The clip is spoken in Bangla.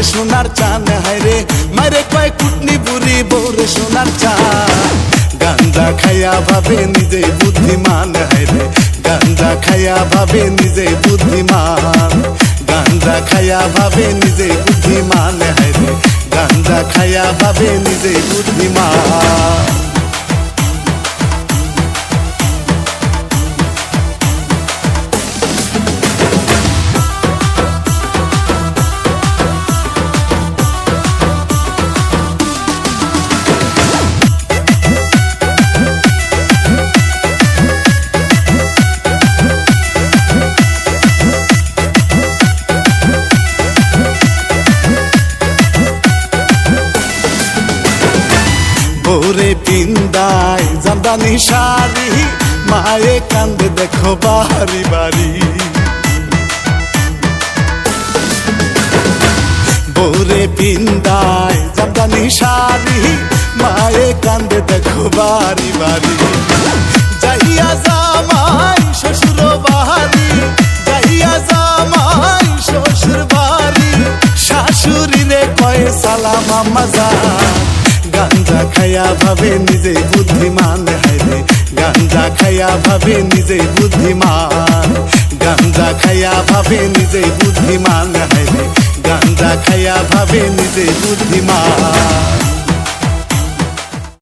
বোরে সোনার চান হায়রে মারে কয় কুটনি বুড়ি বোরে সোনার চান। গান্দা খাইয়া ভাবে নিজে বুদ্ধিমান হায়রে গান্দা খাইয়া ভাবে নিজে বুদ্ধিমান। গান্দা খাইয়া ভাবে নিজে বুদ্ধিমান হায়রে গান্দা খাইয়া ভাবে নিজে বুদ্ধিমান। ভোরে পিন্দায় জামদানি শাড়ি মায়ে কান্দে দেখো বাড়ি বাড়ি। ভোরে পিন্দায় জামদানি শাড়ি মায়ে কান্দে দেখো বাড়ি বাড়ি। যাইয়া জামাই শ্বশুর বাড়ি, যাইয়া জামাই শ্বশুর বাড়ি। শাশুড়ি রে কয়ে সালাম আম্মা জান গাঞ্জা খাইয়া ভাবে নিজে বুদ্ধিমান হাইরে গাঞ্জা খাইয়া ভাবে নিজে বুদ্ধিমান গাঞ্জা খাইয়া ভাবে নিজে বুদ্ধিমান হাইরে গাঞ্জা খাইয়া ভাবে নিজে বুদ্ধিমান